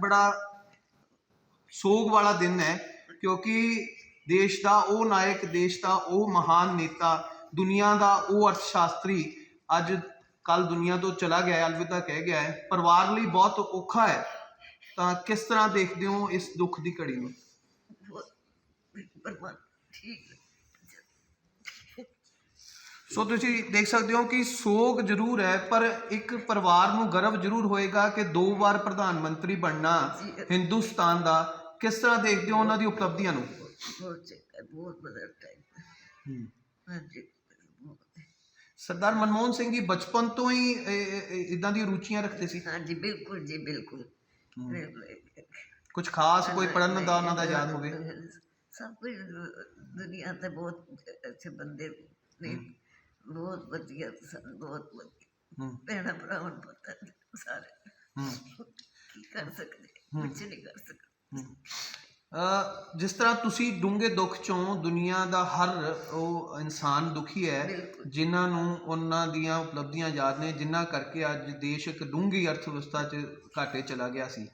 ਬੜਾ ਸੋਗ ਵਾਲਾ ਦਿਨ ਹੈ, ਕਿਉਂਕਿ ਦੇਸ਼ ਦਾ ਉਹ ਨਾਇਕ, ਦੇਸ਼ ਦਾ ਉਹ ਮਹਾਨ ਨੇਤਾ, ਦੁਨੀਆ ਦਾ ਉਹ ਅਰਥ ਸ਼ਾਸਤਰੀ ਅੱਜ ਕੱਲ ਦੁਨੀਆ ਤੋਂ ਚਲਾ ਗਿਆ ਅਲਵਿਦਾ ਕਹਿ ਗਿਆ ਹੈ, ਪਰਿਵਾਰ ਲਈ ਬਹੁਤ ਔਖਾ ਹੈ। ਤਾਂ ਕਿਸ ਤਰ੍ਹਾਂ ਦੇਖਦੇ ਹੋ ਇਸ ਦੁੱਖ ਦੀ ਘੜੀ ਨੂੰ? ਠੀਕ ਸੋ ਤੁਸੀਂ ਦੇਖ ਸਕਦੇ ਹੋ ਕਿ ਸੋਗ ਜ਼ਰੂਰ ਹੈ ਪਰ ਇੱਕ ਪਰਿਵਾਰ ਨੂੰ ਗਰਵ ਜ਼ਰੂਰ ਹੋਏਗਾ ਕਿ ਦੋ ਵਾਰ ਪ੍ਰਧਾਨ ਮੰਤਰੀ ਬਣਨਾ ਹਿੰਦੁਸਤਾਨ ਦਾ। ਕਿਸ ਤਰ੍ਹਾਂ ਦੇਖਦੇ ਹੋ ਉਹਨਾਂ ਦੀ ਉਪਲਬਧੀਆਂ ਨੂੰ? ਬਹੁਤ ਚੰਗਾ ਬਹੁਤ ਬਦਲ ਟਾਈਮ ਹਾਂਜੀ। ਬਹੁਤ। ਸਰਦਾਰ ਮਨਮੋਹਨ ਸਿੰਘ ਜੀ ਬਚਪਨ ਤੋਂ ਹੀ ਇਦਾਂ ਦੀ ਰੁਚੀਆਂ ਰੱਖਦੇ ਸੀ। ਹਾਂਜੀ ਬਿਲਕੁਲ ਜੀ ਬਿਲਕੁਲ। ਬਿਲਕੁਲ। ਕੁਝ ਖਾਸ ਕੋਈ ਪੜਨ ਦਾ ਉਹਨਾਂ ਦਾ ਯਾਦ ਹੋਵੇ। ਸਭ ਕੁਝ ਦੁਨੀਆ ਤੇ ਬਹੁਤ ਅੱਛੇ ਬੰਦੇ ਨੇ। ਬਹੁਤ ਵਧੀਆ ਸਨ ਬਹੁਤ ਵਧੀਆ। ਹੂੰ। ਭੈਣਾਂ ਭਰਾਵਾਂ ਨੂੰ ਪਤਾ ਸਾਰੇ। ਹੂੰ। ਕੀ ਕਰ ਸਕਦੇ? ਕੁਝ ਨਹੀਂ ਕਰ ਸਕਦੇ। ਜਿਸ ਤਰ੍ਹਾਂ ਤੁਸੀਂ ਡੂੰਘੇ ਦੁੱਖ ਚੋਂ ਦੁਨੀਆ ਦਾ ਹਰ ਉਹ ਇਨਸਾਨ ਦੁਖੀ ਹੈ ਬਿਲਕੁਲ। ਜਿਨ੍ਹਾਂ ਨੂੰ ਉਹਨਾਂ ਦੀਆਂ ਉਪਲਬਧੀਆਂ ਯਾਦ ਨੇ ਜਿਨ੍ਹਾਂ ਕਰਕੇ ਅੱਜ ਦੇਸ਼ ਇੱਕ ਡੂੰਘੀ ਅਰਥ ਵਿਵਸਥਾ 'ਚ ਘਾਟੇ ਚਲਾ ਗਿਆ ਸੀ।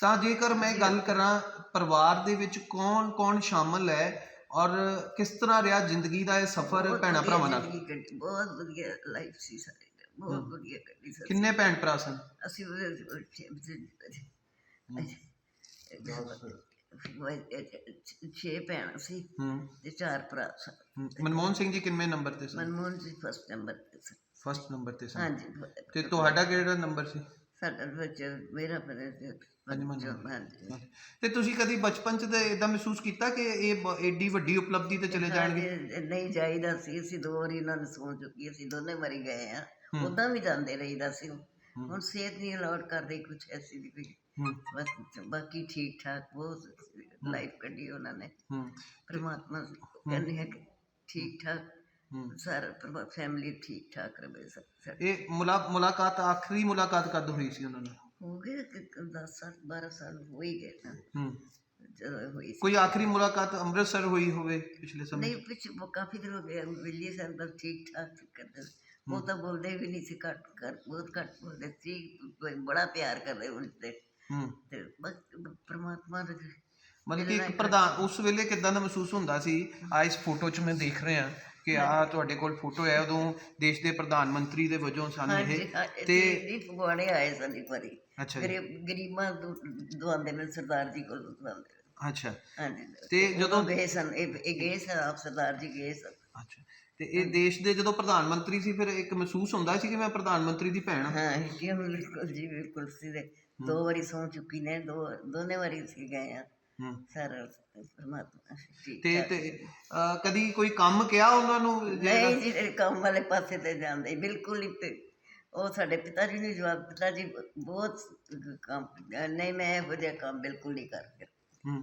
ਤਾਂ ਜੇਕਰ ਮੈਂ ਗੱਲ ਕਰਾਂ ਪਰਿਵਾਰ ਦੇ ਵਿੱਚ ਕੌਣ ਕੌਣ ਸ਼ਾਮਲ ਹੈ ਔਰ ਕਿਸ ਤਰ੍ਹਾਂ ਰਿਹਾ ਜ਼ਿੰਦਗੀ ਦਾ ਇਹ ਸਫ਼ਰ ਬਹੁਤ ਭੈਣਾਂ ਵਧੀਆ ਭਰਾਵਾਂ ਨਾਲ? ਜ਼ਿੰਦਗੀ ਕੱਢੀ, ਬਹੁਤ ਵਧੀਆ ਲਾਈਫ ਸੀ ਸਾਡੀ ਬਹੁਤ ਵਧੀਆ ਕੱਢੀ ਕਿੰਨੇ ਭੈਣ ਭਰਾ ਸਨ? ਅਸੀਂ ਉਹ- ਛੇ- ਛੇ ਭੈਣਾਂ ਸੀ ਹੂੰ। ਤੇ ਚਾਰ ਭਰਾ ਸਨ। ਹੂੰ। ਮਨਮੋਹਨ ਸਿੰਘ ਜੀ ਕਿੰਨੇ ਨੰਬਰ ਤੇ ਸਨ? ਮਨਮੋਹਨ ਜੀ ਫਸਟ ਨੰਬਰ ਤੇ ਸੀ ਫਸਟ ਨੰਬਰ ਤੇ ਸਨ। ਹਾਂਜੀ ਤੇ ਤੁਹਾਡਾ ਕਿਹੜਾ ਨੰਬਰ ਸੀ? ਸਾਡਾ ਬੱਚਾ ਮੇਰਾ ਬੜਾ ਹਾਂਜੀ ਤੇ ਤੁਸੀਂ ਕਦੀ ਬਚਪਨ 'ਚ ਤੇ ਇਦਾਂ ਮਹਿਸੂਸ ਕੀਤਾ ਕਿ ਇਹ ਬ- ਏਡੀ ਵੱਡੀ ਉਪਲਬਧੀ ਤੇ ਚਲੇ ਜਾਣਗੇ? ਨਹੀਂ ਜਾਈਦਾ ਸੀ। ਅਸੀਂ ਦੋ ਵਾਰੀ ਇਹਨਾਂ ਨੂੰ ਸੌਂ ਚੁੱਕੀ ਅਸੀਂ ਦੋਨੇ ਮਰੀ ਗਏ ਆ ਉਦਾਂ ਵੀ ਜਾਂਦੇ ਰਹੀਦਾ ਸੀ ਹੁਣ ਸਿਹਤ ਨਹੀਂ ਅਲਾਉਡ ਕਰਦੀ ਕੁਛ ਐਸੀ ਦੀ ਕੋਈ। ਹੂੰ। ਬਸ ਬਾਕੀ ਠੀਕ ਠਾਕ ਬਹੁਤ ਲਾਈਫ ਕੱਢੀ ਉਹਨਾਂ ਨੇ। ਹੂੰ। ਪਰਮਾਤਮਾ ਕਹਿੰਦੇ ਹੈ ਕਿ ਠੀਕ ਠਾਕ ਹੂੰ। ਸਾਰਾ ਫੈਮਿਲੀ ਠੀਕ ਠਾਕ ਰਵੇ ਸਭ ਸਭ। ਇਹ ਮੁਲਾ ਮੁਲਾਕਾਤ ਆਖਰੀ ਮੁਲਾਕਾਤ ਕਦ ਹੋਈ ਸੀ ਉਹਨਾਂ ਨਾਲ? ਹੋ ਗਏ 10 ਸਾਲ 12 ਸਾਲ ਹੋ ਹੀ ਗਏ ਨਾ। ਹੂੰ। ਜਦੋਂ ਹੋਈ ਸੀ। ਕੋਈ ਆਖਰੀ ਮੁਲਾਕਾਤ ਅੰਮ੍ਰਿਤਸਰ ਹੋਈ ਹੋਵੇ ਪਿਛਲੇ ਸਮੇਂ? ਨਹੀਂ ਪਿੱਛੇ ਉਹ ਕਾਫੀ ਦਿਨ ਹੋ ਗਏ ਮਿਲੀ ਸਨ ਬਸ ਠੀਕ ਠਾਕ ਸੀ ਕਰਦੇ। ਉਹ ਤਾਂ ਬੋਲਦੇ ਵੀ ਨਹੀਂ ਸੀ ਘੱਟ ਘੱਟ ਬਹੁਤ ਘੱਟ ਬੋਲਦੇ ਸੀ। ਕੋਈ ਬੜਾ ਪਿਆਰ ਕਰਦੇ ਹੂੰ। ਤੇ ਬਸ ਪਰਮਾਤਮਾ ਦੇ ਮਤਲਬ ਕਿ ਇੱਕ ਪ੍ਰਧਾਨ ਉਸ ਵੇਲੇ ਕਿਦਾਂ ਦਾ ਮਹਿਸੂਸ ਹੁੰਦਾ ਸੀ? ਆ ਇਸ ਫੋਟੋ 'ਚ ਮੈਂ ਦੇਖ ਰਿਹਾ। ਕਿ ਆ ਤੁਹਾਡੇ ਕੋਲ ਫੋਟੋ ਹੈ ਉਦੋਂ ਦੇਸ਼ ਦੇ ਪ੍ਰਧਾਨ ਮੰਤਰੀ ਦੇ ਵਜੋਂ ਸਨ ਇਹ ਤੇ ਇਹ ਫਗਵਾੜੇ ਆਏ ਸਨ ਇੱਕ ਵਾਰੀ। ਅੱਛਾ ਜੀ। ਗਰੀਬ ਗਰੀਬਾਂ ਨੂੰ ਦਵਾਉਂਦੇ ਨੇ ਸਰਦਾਰ ਜੀ ਕੋਲ ਦਵਾਉਂਦੇ ਨੇ। ਅੱਛਾ। ਹਾਂਜੀ ਤੇ ਜਦੋਂ ਗਏ ਸਨ ਇਹ ਇਹ ਗਏ ਸਨ ਆਪ ਸਰਦਾਰ ਜੀ ਗਏ ਸਨ। ਅੱਛਾ। ਤੇ ਇਹ ਦੇਸ਼ ਦੇ ਜਦੋਂ ਪ੍ਰਧਾਨ ਮੰਤਰੀ ਸੀ ਫਿਰ ਇੱਕ ਮਹਿਸੂਸ ਹੁੰਦਾ ਸੀ ਕਿ ਮੈਂ ਪ੍ਰਧਾਨ ਮੰਤਰੀ ਦੀ ਭੈਣ ਹਾਂ? ਹਾਂ ਜੀ ਬਿਲਕੁਲ ਜੀ ਬਿਲਕੁਲ। ਸੀ ਦੇ ਦੋ ਵਾਰੀ ਸੌਂ ਚੁੱਕੀ ਨੇ ਦੋ ਦੋਨੇ ਵਾਰੀ ਸੀ ਗਏ ਆ ਸਾਰਾ ਪਰਮਾਤਮਾ ਠੀਕ ਤੇ ਤੇ ਅਹ, ਕਦੀ ਕੋਈ ਕੰਮ ਕਿਹਾ ਉਹਨਾਂ ਨੂੰ ਜਿਹੜਾ- ਨਹੀਂ ਜੀ ਕੰਮ ਵਾਲੇ ਪਾਸੇ ਤੇ ਜਾਂਦੇ ਬਿਲਕੁਲ ਨਹੀਂ ਤੇ ਉਹ ਸਾਡੇ ਪਿਤਾ ਜੀ ਨੇ ਜਵਾਬ ਪਿਤਾ ਜੀ ਬਹੁਤ ਕੰਮ ਨਹੀਂ ਮੈਂ ਇਹੋ ਜਿਹਾ ਕੰਮ ਬਿਲਕੁਲ ਨਹੀਂ ਕਰਕੇ ਹੂੰ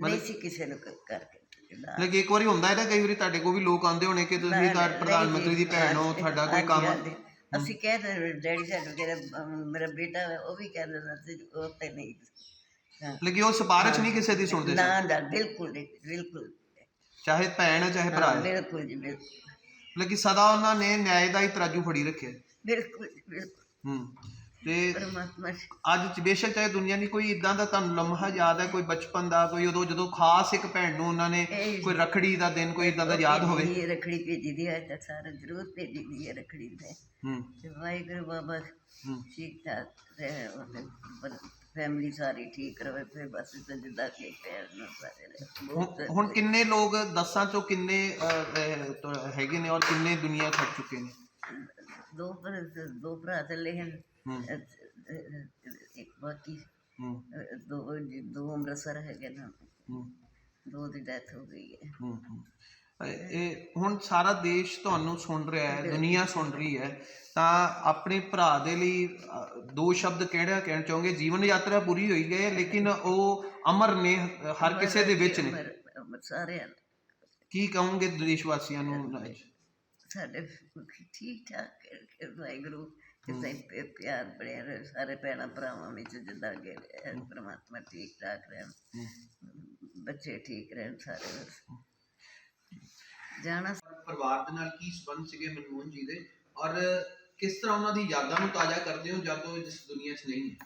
ਨਹੀਂ ਸੀ ਕਿਸੇ ਨੂੰ ਕ- ਕਰਕੇ ਨਾ। ਲੇਕਿਨ ਇੱਕ ਵਾਰੀ ਹੁੰਦਾ ਹੈ ਨਾ ਕਈ ਵਾਰੀ ਤੁਹਾਡੇ ਕੋਲ ਵੀ ਲੋਕ ਆਉਂਦੇ ਹੋਣੇ ਕਿ ਤੁਸੀਂ ਤਾਂ ਪ੍ਰਧਾਨ ਮੰਤਰੀ ਦੀ ਭੈਣ ਹੋ ਹਾਂਜੀ, ਤੁਹਾਡਾ ਕੋਈ ਹਾਂਜੀ, ਕੰਮ ਹਾਂਜੀ। ਅਸੀਂ ਕਹਿੰਦੇ ਡੈਡੀ ਜਿਹੜਾ ਅਮ, ਮੇਰਾ ਬੇਟਾ ਹੈ ਉਹ ਵੀ ਕਹਿੰਦਾ ਹੁੰਦਾ ਸੀ ਉਹ ਤੇ ਨਹੀਂ। ਹਾਂ। ਲੇਕਿਨ ਉਹ ਸਿਫਾਰਿਸ਼ ਨਹੀਂ ਕਿਸੇ ਦੀ ਸੁਣਦੇ ਨਾ ਨਾ ਬਿਲਕੁਲ ਨਹੀਂ ਬਿਲਕੁਲ। ਚਾਹੇ ਭੈਣ ਹੈ ਚਾਹੇ ਭਰਾ ਹਾਂ, ਹੈ। ਬਿਲਕੁਲ ਜੀ ਬਿਲਕੁਲ। ਲੇਕਿਨ ਸਦਾ ਉਹਨਾਂ ਨੇ ਨਿਆਂ ਦਾ ਹੀ ਤਰਾਜੂ ਫੜੀ ਰੱਖਿਆ। ਬਿਲਕੁਲ ਜੀ, ਬਿਲਕੁਲ। ਹੂੰ ਤੇ ਪਰਮਾਤਮਾ ਅੱਜ ਚ ਬੇਸ਼ੱਕ ਚਾਹੇ ਦੁਨੀਆ ਦੀ ਕੋਈ ਇਦਾਂ ਦਾ ਤੁਹਾਨੂੰ ਲਮਹਾ ਯਾਦ ਹੈ ਕੋਈ ਬਚਪਨ ਦਾ ਕੋਈ ਉਦੋਂ ਜਦੋਂ ਖਾਸ ਇੱਕ ਭੈਣ ਨੂੰ ਉਹਨਾਂ ਨੇ ਇਹ- ਕੋਈ ਰਖੜੀ ਦਾ ਦਿਨ ਕੋਈ ਇਦਾਂ ਦਾ ਯਾਦ ਹੋਵੇ। ਇਹ ਰਖੜੀ ਭੇਜੀ ਦੀ ਹੈ ਤਾਂ ਸਾਰਾ ਜ਼ਰੂਰ ਭੇਜੀ ਦੀ ਹੈ ਰਖੜੀ ਤੇ ਹੂੰ। ਤੇ ਵਾਹਿਗੁਰੂ ਬਾਬਾ ਹੂੰ। ਠੀਕ ਠਾਕ ਰਹੇ ਉਹਦੇ ਫੈਮਿਲੀ ਸਾਰੀ ਠੀਕ ਰਵੇ ਫਿਰ ਬਸ ਤੇ ਜਿੱਦਾਂ ਕਿ ਪਿਆਰ ਨਾਲ ਸਾਰੇ ਰਹੇ। ਬਹੁਤ ਹੁਣ- ਹੁਣ ਕਿੰਨੇ ਲੋਕ ਦਸਾਂ ਚੋਂ ਕਿੰਨੇ ਅਹ, ਅਹ, ਤੋਂ ਹੈਗੇ ਨੇ ਔਰ ਕਿੰਨੇ ਦੁਨੀਆ ਛੱਡ ਚੁੱਕੇ ਨੇ? ਦੋ ਭਰਾ ਦੋ ਭਰਾ ਚੱਲੇ ਹਨ। ਹੂੰ। ਅਹ, ਅਹ, ਇੱਕ ਬਾਕੀ। ਹੂੰ। ਅਹ, ਦੋ ਜੀ- ਦੋ ਅੰਮ੍ਰਿਤਸਰ ਹੈਗੇ ਨਾ। ਹੂੰ। ਦੋ ਦੀ ਡੈਥ ਹੋ ਗਈ ਹੈ। ਹੂੰ, ਹੂੰ। ਇਹ ਹੁਣ ਸਾਰਾ ਦੇਸ਼ ਤੁਹਾਨੂੰ ਸੁਣ ਰਿਹਾ ਹੈ ਦੁਨੀਆ ਸੁਣ ਰਹੀ ਹੈ। ਤਾਂ ਆਪਣੇ ਭਰਾ ਦੇ ਲਈ ਦੋ ਸ਼ਬਦ ਕਿਹੜਾ ਕਹਿਣਾ ਚਾਹੋਗੇ? ਜੀਵਨ ਯਾਤਰਾ ਪੂਰੀ ਹੋਈ ਹੈ ਲੇਕਿਨ ਉਹ ਅਮਰ ਨੇ ਹਰ ਕਿਸੇ ਦੇ ਵਿੱਚ ਨੇ? ਸਾਰਿਆਂ। ਕੀ ਕਹੋਗੇ ਦੇਸ਼ ਵਾਸੀਆਂ ਨੂੰ ਸਾਡੇ ਠੀਕ ਠਾਕ ਹੈ, ਵਾਹਿਗੁਰੂ ਕਿਸੇ ਪਿਆਰ ਬਣਿਆ ਰਹੇ ਸਾਰੇ ਭੈਣਾਂ ਭਰਾਵਾਂ ਵਿੱਚ ਜਿੱਦਾਂ ਅੱਗੇ ਪ੍ਰਮਾਤਮਾ ਠੀਕ ਠਾਕ ਰਹਿਣ ਬੱਚੇ ਠੀਕ ਰਹਿਣ ਸਾਰੇ। ਜਾਣਾ ਪਰਿਵਾਰ ਦੇ ਨਾਲ ਕੀ ਸੰਬੰਧ ਸੀਗੇ ਮਨਮੋਹਨ ਜੀ ਦੇ? ਔਰ ਕਿਸ ਤਰ੍ਹਾਂ ਉਹਨਾਂ ਦੀ ਯਾਦਾਂ ਨੂੰ ਤਾਜ਼ਾ ਕਰਦੇ ਹੋ ਜਦ ਉਹ ਇਸ ਦੁਨੀਆ 'ਚ ਨਹੀਂ ਹੈ?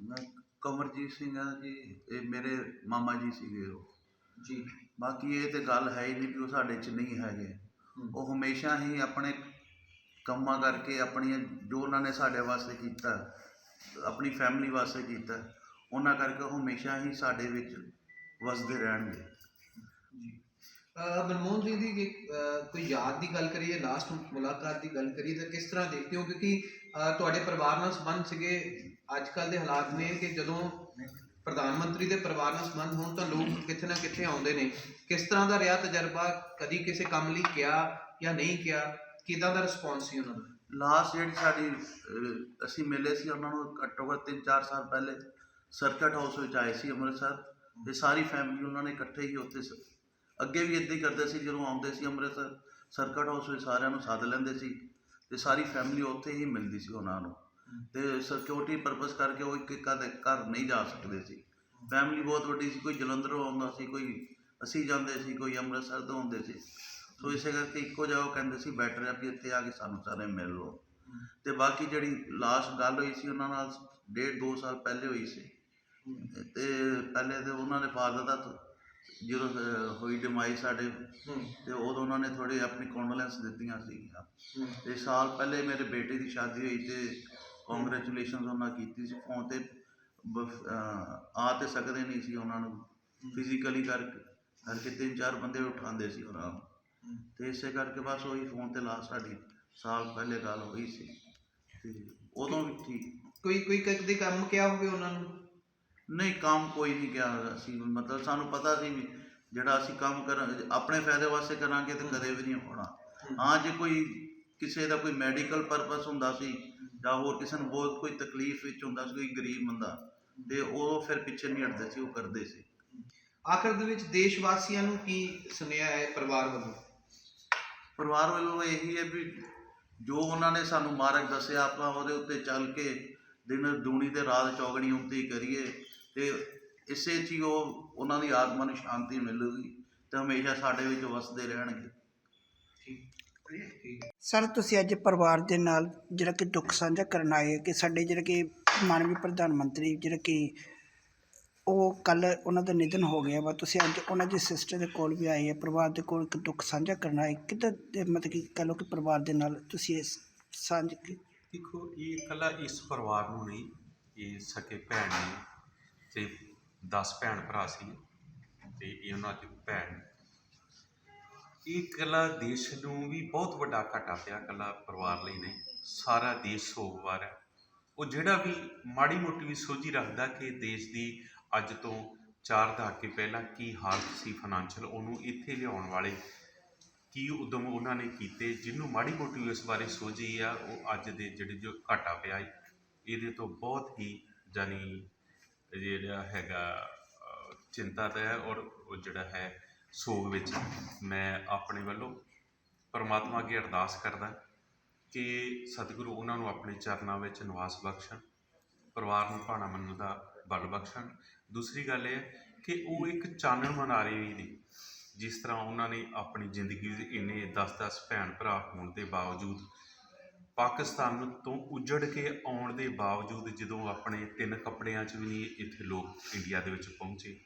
ਮੈਂ ਕਮਰਜੀਤ ਸਿੰਘ ਆ ਜੀ ਇਹ ਮੇਰੇ ਮਾਮਾ ਜੀ ਸੀਗੇ ਉਹ। ਜੀ। ਬਾਕੀ ਇਹ ਤੇ ਗੱਲ ਹੈ ਹੀ ਨਹੀਂ ਕਿ ਉਹ ਸਾਡੇ 'ਚ ਨਹੀਂ ਹੈਗੇ। ਉਹ ਹਮੇਸ਼ਾ ਹੀ ਆਪਣੇ ਕੰਮਾਂ ਕਰਕੇ ਆਪਣੀਆਂ ਜੋ ਉਹਨਾਂ ਨੇ ਸਾਡੇ ਵਾਸਤੇ ਕੀਤਾ ਆਪਣੀ ਫੈਮਿਲੀ ਵਾਸਤੇ ਕੀਤਾ ਉਹਨਾਂ ਕਰਕੇ ਉਹ ਹਮੇਸ਼ਾ ਹੀ ਸਾਡੇ ਵਿੱਚ ਵਸਦੇ ਰਹਿਣਗੇ। ਮਨਮੋਹਨ ਸਿੰਘ ਦੀ ਜੇ, ਕੋਈ ਯਾਦ ਦੀ ਗੱਲ ਕਰੀਏ ਲਾਸਟ ਮੁਲਾਕਾਤ ਦੀ ਗੱਲ ਕਰੀਏ ਤਾਂ ਕਿਸ ਤਰ੍ਹਾਂ ਦੇਖਦੇ ਹੋ? ਕਿਉਂਕਿ ਤੁਹਾਡੇ ਪਰਿਵਾਰ ਨਾਲ ਸੰਬੰਧ ਸੀਗੇ ਅੱਜ ਕੱਲ ਦੇ ਹਾਲਾਤ ਨੇ ਕਿ ਜਦੋਂ ਪ੍ਰਧਾਨ ਮੰਤਰੀ ਦੇ ਪਰਿਵਾਰ ਨਾਲ ਸੰਬੰਧ ਹੋਣ ਤਾਂ ਲੋਕ ਕਿੱਥੇ ਨਾ ਕਿੱਥੇ ਆਉਂਦੇ ਨੇ। ਕਿਸ ਤਰ੍ਹਾਂ ਦਾ ਰਿਹਾ ਤਜਰਬਾ? ਕਦੀ ਕਿਸੇ ਕੰਮ ਲਈ ਕਿਹਾ ਜਾਂ ਨਹੀਂ ਕਿਹਾ? ਕਿਦਾਂ ਦਾ ਰਿਸਪੌਂਸ ਸੀ ਉਹਨਾਂ ਦਾ? ਲਾਸਟ ਜਿਹੜੀ ਸਾਡੀ ਅਸੀਂ ਮਿਲੇ ਸੀ ਉਹਨਾਂ ਨੂੰ ਘੱਟੋ ਘੱਟ 3-4 ਸਾਲ ਪਹਿਲੇ ਸਰਕਟ ਹਾਊਸ ਵਿੱਚ ਆਏ ਸੀ ਅੰਮ੍ਰਿਤਸਰ। ਤੇ ਸਾਰੀ ਫੈਮਿਲੀ ਉਹਨਾਂ ਨੇ ਇਕੱਠੇ ਹੀ ਉੱਥੇ ਸ- ਅੱਗੇ ਵੀ ਇੱਦਾਂ ਹੀ ਕਰਦੇ ਸੀ, ਜਦੋਂ ਆਉਂਦੇ ਸੀ ਅੰਮ੍ਰਿਤਸਰ, ਸਰਕਟ ਹਾਊਸ ਵਿੱਚ ਸਾਰਿਆਂ ਨੂੰ ਸੱਦ ਲੈਂਦੇ ਸੀ ਤੇ ਸਾਰੀ ਫੈਮਿਲੀ ਉੱਥੇ ਹੀ ਮਿਲਦੀ ਸੀ ਉਹਨਾਂ ਨੂੰ। ਤੇ ਸਿਕਿਉਰਿਟੀ ਪਰਪਸ ਕਰਕੇ ਉਹ ਇੱਕ ਇੱਕ ਦੇ ਘਰ ਨਹੀਂ ਜਾ ਸਕਦੇ ਸੀ। ਫੈਮਿਲੀ ਬਹੁਤ ਵੱਡੀ ਸੀ, ਕੋਈ ਜਲੰਧਰੋਂ ਆਉਂਦਾ ਸੀ, ਕੋਈ ਅਸੀਂ ਜਾਂਦੇ ਸੀ, ਕੋਈ ਅੰਮ੍ਰਿਤਸਰ ਤੋਂ ਆਉਂਦੇ ਸੀ। ਸੋ ਇਸੇ ਕਰਕੇ ਇੱਕੋ ਜਿਹਾ ਉਹ ਕਹਿੰਦੇ ਸੀ ਬੈਟਰ ਆ ਵੀ ਇੱਥੇ ਆ ਕੇ ਸਾਨੂੰ ਸਾਰੇ ਮਿਲ ਲਓ। ਤੇ ਬਾਕੀ ਜਿਹੜੀ ਲਾਸਟ ਗੱਲ ਹੋਈ ਸੀ, ਉਹਨਾਂ ਨਾਲ ਡੇਢ ਦੋ ਸਾਲ ਪਹਿਲੇ ਹੋਈ ਸੀ। ਤੇ ਪਹਿਲੇ ਤੇ ਉਹਨਾਂ ਦੇ ਫਾਦਰ ਦਾ ਜਦੋਂ ਅਹ, ਹੋਈ ਡਿਮਾਈ ਸਾਡੇ ਤੇ ਉਦੋਂ ਉਹਨਾਂ ਨੇ ਥੋੜੇ ਆਪਣੀ ਕੰਡੋਲੈਂਸ ਦਿੱਤੀਆਂ ਸੀ ਹੂੰ। ਤੇ ਸਾਲ ਪਹਿਲੇ ਮੇਰੇ ਬੇਟੇ ਦੀ ਸ਼ਾਦੀ ਹੋਈ ਤੇ ਕੰਗ੍ਰੈਚੁਲੇਸ਼ਨਸ ਉਹਨਾਂ ਕੀਤੀ ਸੀ। ਫੋਨ ਤੇ ਬ- ਅਹ, ਆ ਤੇ ਸਕਦੇ ਨਹੀਂ ਸੀ ਉਹਨਾਂ ਨੂੰ ਫਿਜ਼ੀਕਲੀ ਕਰਕੇ। ਕਰਕੇ ਤਿੰਨ ਚਾਰ ਬੰਦੇ ਉਠਾਉਂਦੇ ਸੀ ਉਹਨਾਂ ਨੂੰ ਤੇ ਇਸੇ ਕਰਕੇ ਬਸ ਉਹੀ ਫੋਨ ਤੇ ਲਾਸਟ ਸਾਡੀ ਸਾਲ ਪਹਿਲੇ ਗੱਲ ਹੋਈ ਸੀ। ਤੇ ਉਦੋਂ ਵੀ ਠੀਕ। ਕੋਈ ਕੋਈ ਕਦੇ ਕੰਮ ਕਿਹਾ ਹੋਵੇ ਉਹਨਾਂ ਨੂੰ? ਨਹੀਂ ਕੰਮ ਕੋਈ ਨਹੀਂ ਕਿਹਾ ਅਸੀਂ ਮਤਲਬ ਸਾਨੂੰ ਪਤਾ ਸੀ ਵੀ ਜਿਹੜਾ ਅਸੀਂ ਕੰਮ ਕਰਾਂ ਆਪਣੇ ਫਾਇਦੇ ਵਾਸਤੇ ਕਰਾਂਗੇ ਤੇ ਕਦੇ ਵੀ ਨਹੀਂ ਹੋਣਾ। ਹਾਂ। ਜੇ ਕੋਈ ਕਿਸੇ ਦਾ ਕੋਈ ਮੈਡੀਕਲ ਪਰਪਸ ਹੁੰਦਾ ਸੀ ਜਾਂ ਹੋਰ ਕਿਸੇ ਨੂੰ ਬਹੁਤ ਕੋਈ ਤਕਲੀਫ ਵਿੱਚ ਹੁੰਦਾ ਸੀ ਕੋਈ ਗਰੀਬ ਬੰਦਾ ਤੇ ਉਹ ਫਿਰ ਪਿੱਛੇ ਨਹੀਂ ਹਟਦੇ ਸੀ ਉਹ ਕਰਦੇ ਸੀ। ਆਖਰ ਦੇ ਵਿੱਚ ਦੇਸ਼ ਵਾਸੀਆਂ ਨੂੰ ਕੀ ਸੁਨੇਹਾ ਹੈ ਪਰਿਵਾਰ ਵੱਲੋਂ? ਪਰਿਵਾਰ ਵੱਲੋਂ ਇਹੀ ਹੈ ਵੀ ਜੋ ਉਹਨਾਂ ਨੇ ਸਾਨੂੰ ਮਾਰਗ ਦੱਸਿਆ ਆਪਾਂ ਉਹਦੇ ਉੱਤੇ ਚੱਲ ਕੇ ਦਿਨ ਦੂਣੀ ਤੇ ਰਾਤ ਚੌਗਣੀ ਉੱਤੇ ਕਰੀਏ। ਤੇ ਇਸੇ 'ਚ ਹੀ ਉਹ ਉਹਨਾਂ ਦੀ ਆਤਮਾ ਨੂੰ ਸ਼ਾਂਤੀ ਮਿਲੂਗੀ ਤੇ ਹਮੇਸ਼ਾ ਸਾਡੇ ਵਿੱਚ ਵਸਦੇ ਰਹਿਣਗੇ। ਠੀਕ ਸਰ ਤੁਸੀਂ ਅੱਜ ਪਰਿਵਾਰ ਦੇ ਨਾਲ ਜਿਹੜਾ ਕਿ ਦੁੱਖ ਸਾਂਝਾ ਕਰਨ ਆਏ ਹੋ ਕਿ ਸਾਡੇ ਜਿਹੜਾ ਕਿ ਮਾਨਵੀ ਪ੍ਰਧਾਨ ਮੰਤਰੀ ਜਿਹੜਾ ਕਿ ਉਹ ਕੱਲ ਉਹਨਾਂ ਦਾ ਨਿਧਨ ਹੋ ਗਿਆ ਵਾ ਤੁਸੀਂ ਅੱਜ ਉਹਨਾਂ ਦੀ ਸਿਸਟਰ ਦੇ ਕੋਲ ਵੀ ਆਏ ਆ ਪਰਿਵਾਰ ਦੇ ਕੋਲ ਇੱਕ ਦੁੱਖ ਸਾਂਝਾ ਕਰਨ ਆਏ ਕਿੱਦਾਂ ਦੇ ਮਤਲਬ ਕਿ ਕਹ ਲਓ ਕਿ ਪਰਿਵਾਰ ਦੇ ਨਾਲ ਤੁਸੀਂ ਇਸ ਸਾਂਝ ਕੇ ਦੇਖੋ ਇਹ ਇਕੱਲਾ ਇਸ ਪਰਿਵਾਰ ਨੂੰ ਨਹੀਂ ਇਹ ਸਕੇ ਭੈਣ ਨੇ। ਤੇ 10 ਭੈਣ ਭਰਾ ਸੀ ਤੇ ਇਹ ਉਹਨਾਂ ਦੀ ਭੈਣ। ਇਹ ਕਲਾ ਦੇਸ਼ ਨੂੰ ਵੀ ਬਹੁਤ ਵੱਡਾ ਘਾਟਾ ਪਿਆ ਕਲਾ ਪਰਿਵਾਰ ਲਈ ਨਹੀਂ ਸਾਰਾ ਦੇਸ਼ ਸੋਗਵਾਰ ਹੈ। ਉਹ ਜਿਹੜਾ ਵੀ ਮਾੜੀ ਮੋਟੀ ਵੀ ਸੋਝੀ ਰੱਖਦਾ ਕਿ ਦੇਸ਼ ਦੀ ਅੱਜ ਤੋਂ ਚਾਰ ਦਹਾਕੇ ਪਹਿਲਾਂ ਕੀ ਹਾਲਤ ਸੀ ਫਾਈਨੈਂਸ਼ੀਅਲ ਉਹਨੂੰ ਇੱਥੇ ਲਿਆਉਣ ਵਾਲੇ ਕੀ ਉਦਮ ਉਹਨਾਂ ਨੇ ਕੀਤੇ ਜਿਹਨੂੰ ਮਾੜੀ ਮੋਟੀ ਇਸ ਬਾਰੇ ਸੋਝੀ ਆ ਉਹ ਅੱਜ ਦੇ ਜਿਹੜੇ ਜੋ ਘਾਟਾ ਪਿਆ ਏ, ਇਹਦੇ ਤੋਂ ਬਹੁਤ ਹੀ ਜਾਨੀ ਜਿਹੜਾ ਹੈਗਾ ਅਹ, ਚਿੰਤਾ ਦਾ ਹੈ ਔਰ ਉਹ ਜਿਹੜਾ ਹੈ ਸੋਗ ਵਿੱਚ ਮੈਂ ਆਪਣੇ ਵੱਲੋਂ ਪਰਮਾਤਮਾ ਅੱਗੇ ਅਰਦਾਸ ਕਰਦਾ ਕਿ ਸਤਿਗੁਰੂ ਉਹਨਾਂ ਨੂੰ ਆਪਣੇ ਚਰਨਾਂ ਵਿੱਚ ਨਿਵਾਸ ਬਖਸ਼ਣ ਪਰਿਵਾਰ ਨੂੰ ਭਾਣਾ ਮੰਨਣ ਦਾ ਬਲ ਬਖਸ਼ਣ। ਦੂਸਰੀ ਗੱਲ ਇਹ ਹੈ ਕਿ ਉਹ ਇੱਕ ਚਾਨਣ ਮਨਾਰੇ ਵੀ ਨੇ ਜਿਸ ਤਰ੍ਹਾਂ ਉਹਨਾਂ ਨੇ ਆਪਣੀ ਜ਼ਿੰਦਗੀ ਦੇ ਇੰਨੇ 10-10 ਭੈਣ ਭਰਾ ਹੋਣ ਦੇ ਬਾਵਜੂਦ ਪਾਕਿਸਤਾਨ ਤੋਂ ਉੱਜੜ ਕੇ ਆਉਣ ਦੇ ਬਾਵਜੂਦ ਜਦੋਂ ਆਪਣੇ ਤਿੰਨ ਕੱਪੜਿਆਂ 'ਚ ਵੀ ਨਹੀਂ ਇੱਥੇ ਲੋਕ ਇੰਡੀਆ ਦੇ ਵਿੱਚ ਪਹੁੰਚੇ,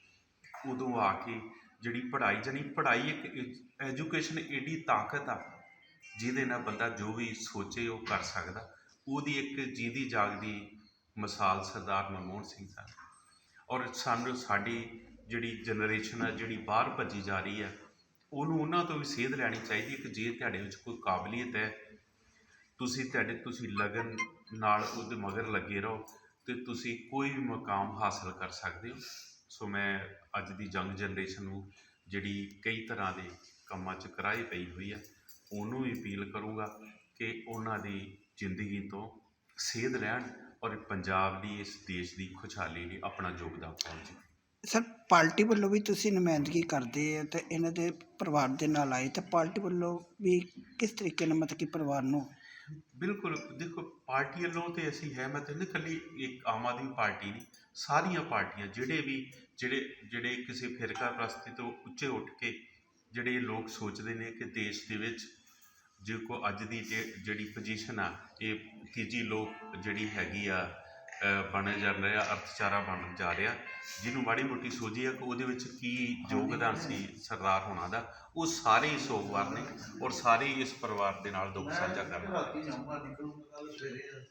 ਉਦੋਂ ਆ ਕੇ ਜਿਹੜੀ ਪੜ੍ਹਾਈ, ਜਾਣੀ ਪੜ੍ਹਾਈ ਇੱਕ ਐਜੂਕੇਸ਼ਨ ਏਡੀ ਤਾਕਤ ਆ, ਜਿਹਦੇ ਨਾਲ ਬੰਦਾ ਜੋ ਵੀ ਸੋਚੇ ਉਹ ਕਰ ਸਕਦਾ। ਉਹਦੀ ਇੱਕ ਜੀਦੀ ਜਾਗਦੀ ਮਿਸਾਲ ਸਰਦਾਰ ਮਨਮੋਹਨ ਸਿੰਘ ਸਨ ਔਰ ਸਾਨੂੰ, ਸਾਡੀ ਜਿਹੜੀ ਜਨਰੇਸ਼ਨ ਆ, ਜਿਹੜੀ ਬਾਹਰ ਭੱਜੀ ਜਾ ਰਹੀ ਹੈ ਉਹਨੂੰ ਉਹਨਾਂ ਤੋਂ ਵੀ ਸੇਧ ਲੈਣੀ ਚਾਹੀਦੀ ਹੈ ਕਿ ਜੇ ਤੁਹਾਡੇ ਵਿੱਚ ਕੋਈ ਕਾਬਲੀਅਤ ਹੈ ਤੁਸੀਂ ਤੁਹਾਡੇ, ਤੁਸੀਂ ਲਗਨ ਨਾਲ ਉਹਦੇ ਮਗਰ ਲੱਗੇ ਰਹੋ ਤੇ ਤੁਸੀਂ ਕੋਈ ਵੀ ਮਕਾਮ ਹਾਸਲ ਕਰ ਸਕਦੇ ਹੋ। ਸੋ ਮੈਂ ਅੱਜ ਦੀ ਯੰਗ ਜਨਰੇਸ਼ਨ ਨੂੰ ਜਿਹੜੀ ਕਈ ਤਰ੍ਹਾਂ ਦੇ ਕੰਮਾਂ 'ਚ ਕਰਾਈ ਪਈ ਹੋਈ ਹੈ ਉਹਨੂੰ ਵੀ ਅਪੀਲ ਕਰੂੰਗਾ ਕਿ ਉਹਨਾਂ ਦੀ ਜ਼ਿੰਦਗੀ ਤੋਂ ਸੇਧ ਰਹਿਣ ਔਰ ਪੰਜਾਬ ਦੀ, ਇਸ ਦੇਸ਼ ਦੀ ਖੁਸ਼ਹਾਲੀ ਲਈ ਆਪਣਾ ਯੋਗਦਾਨ ਪਾਉਣ ਸਰ, ਪਾਰਟੀ ਵੱਲੋਂ ਵੀ ਤੁਸੀਂ ਨੁਮਾਇੰਦਗੀ ਕਰਦੇ ਆ ਤੇ ਇਹਨਾਂ ਦੇ ਪਰਿਵਾਰ ਦੇ ਨਾਲ ਆਏ ਤਾਂ ਪਾਰਟੀ ਵੱਲੋਂ ਵੀ ਕਿਸ ਤਰੀਕੇ ਨਾਲ ਮਤਲਬ ਕਿ ਪਰਿਵਾਰ ਨੂੰ ਬਿਲਕੁਲ, ਦੇਖੋ, ਪਾਰਟੀ ਵੱਲੋਂ ਤੇ ਅਸੀਂ ਹੈ, ਮੈਂ ਤੇ ਨਹੀਂ ਇਕੱਲੀ ਇੱਕ ਆਮ ਆਦਮੀ ਪਾਰਟੀ ਨਹੀਂ, ਸਾਰੀਆਂ ਪਾਰਟੀਆਂ, ਜਿਹੜੇ ਵੀ, ਜਿਹੜੇ ਜਿਹੜੇ ਕਿਸੇ ਫਿਰਕਾ ਪ੍ਰਸਤੀ ਤੋਂ ਉੱਚੇ ਉੱਠ ਕੇ ਜਿਹੜੇ ਲੋਕ ਸੋਚਦੇ ਨੇ ਕਿ ਦੇਸ਼ ਦੇ ਵਿੱਚ ਜੇ ਕੋ ਅੱਜ ਦੀ ਜੇ- ਜਿਹੜੀ ਪੋਜੀਸ਼ਨ ਆ, ਇਹ ਤੀਜੀ ਲੋਕ ਜਿਹੜੀ ਹੈਗੀ ਆ ਬਣ ਜਾ ਰਿਹਾ ਅਰਥਚਾਰਾ ਬਣ ਜਾ ਰਿਹਾ। ਜਿਹਨੂੰ ਮਾੜੀ ਮੋਟੀ ਸੋਝੀ ਹੈ ਕਿ ਉਹਦੇ ਵਿੱਚ ਕੀ ਯੋਗਦਾਨ ਸੀ ਸਰਦਾਰ ਹੋਣਾ ਦਾ, ਉਹ ਸਾਰੇ ਹੀ ਸੋਗਵਾਰ ਨੇ ਔਰ ਸਾਰੇ ਹੀ ਇਸ ਪਰਿਵਾਰ ਦੇ ਨਾਲ ਦੁੱਖ ਸਾਂਝਾ ਕਰਨ। ਰਹੇ